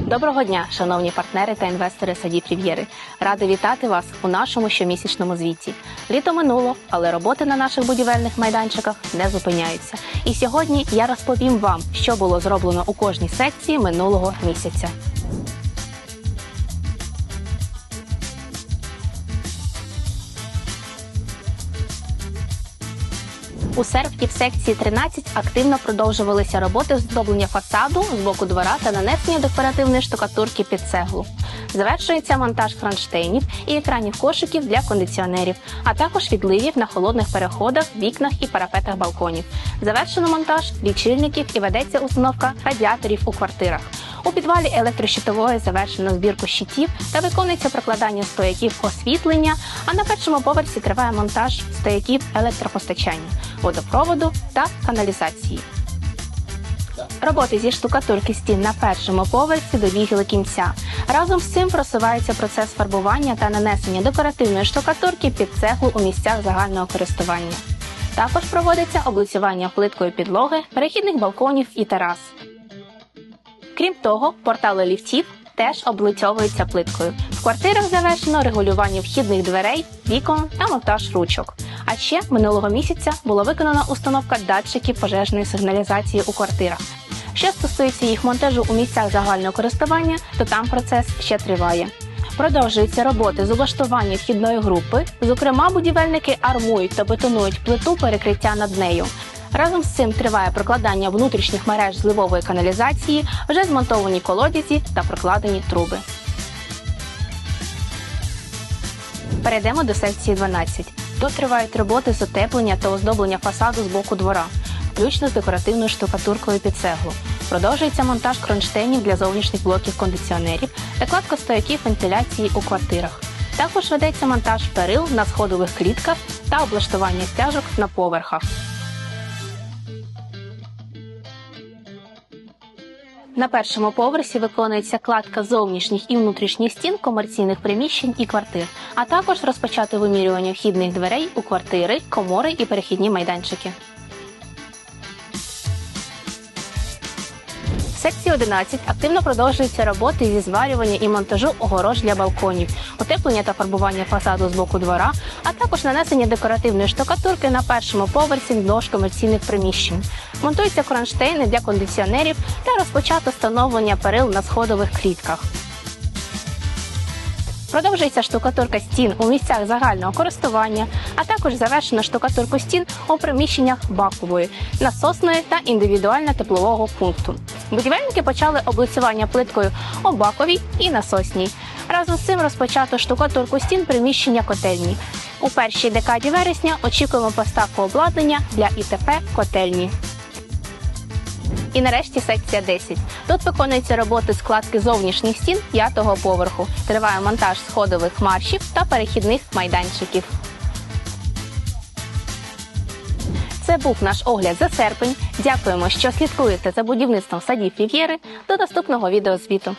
Доброго дня, шановні партнери та інвестори саді Прів'єри. Ради вітати вас у нашому щомісячному звіті. Літо минуло, але роботи на наших будівельних майданчиках не зупиняються. І сьогодні я розповім вам, що було зроблено у кожній секції минулого місяця. У серпні в секції 13 активно продовжувалися роботи з оздоблення фасаду з боку двора та нанесення декоративної штукатурки під цеглу. Завершується монтаж кронштейнів і екранів кошиків для кондиціонерів, а також відливів на холодних переходах, вікнах і парапетах балконів. Завершено монтаж лічильників і ведеться установка радіаторів у квартирах. У підвалі електрощитової завершено збірку щитів та виконується прокладання стояків освітлення. А на першому поверсі триває монтаж стояків електропостачання, водопроводу та каналізації. Роботи зі штукатурки стін на першому поверсі добігли кінця. Разом з цим просувається процес фарбування та нанесення декоративної штукатурки під цеглу у місцях загального користування. Також проводиться облицювання плиткою підлоги, перехідних балконів і терас. Крім того, портали ліфтів теж облицьовуються плиткою. В квартирах завершено регулювання вхідних дверей, вікон та монтаж ручок. А ще минулого місяця була виконана установка датчиків пожежної сигналізації у квартирах. Що стосується їх монтажу у місцях загального користування, то там процес ще триває. Продовжуються роботи з облаштування вхідної групи. Зокрема, будівельники армують та бетонують плиту перекриття над нею. Разом з цим триває прокладання внутрішніх мереж зливової каналізації, вже змонтовані колодязі та прокладені труби. Перейдемо до секції 12. Тут тривають роботи з утеплення та оздоблення фасаду з боку двора, включно з декоративною штукатуркою під цеглу. Продовжується монтаж кронштейнів для зовнішніх блоків кондиціонерів та кладка стояків вентиляції у квартирах. Також ведеться монтаж перил на сходових клітках та облаштування стяжок на поверхах. На першому поверсі виконується кладка зовнішніх і внутрішніх стін комерційних приміщень і квартир, а також розпочати вимірювання вхідних дверей у квартири, комори і перехідні майданчики. Секції 11 активно продовжуються роботи зі зварювання і монтажу огорож для балконів, утеплення та фарбування фасаду з боку двора, а також нанесення декоративної штукатурки на першому поверсі вздовж комерційних приміщень. Монтуються кронштейни для кондиціонерів та розпочато встановлення перил на сходових клітках. Продовжується штукатурка стін у місцях загального користування, а також завершено штукатурку стін у приміщеннях бакової, насосної та індивідуально теплового пункту. Будівельники почали облицювання плиткою у баковій і насосній. Разом з цим розпочато штукатурку стін приміщення котельні. У першій декаді вересня очікуємо поставку обладнання для ІТП котельні. І нарешті секція 10. Тут виконуються роботи складки зовнішніх стін п'ятого поверху. Триває монтаж сходових маршів та перехідних майданчиків. Це був наш огляд за серпень. Дякуємо, що слідкуєте за будівництвом садів Рів'єри. До наступного відеозвіту.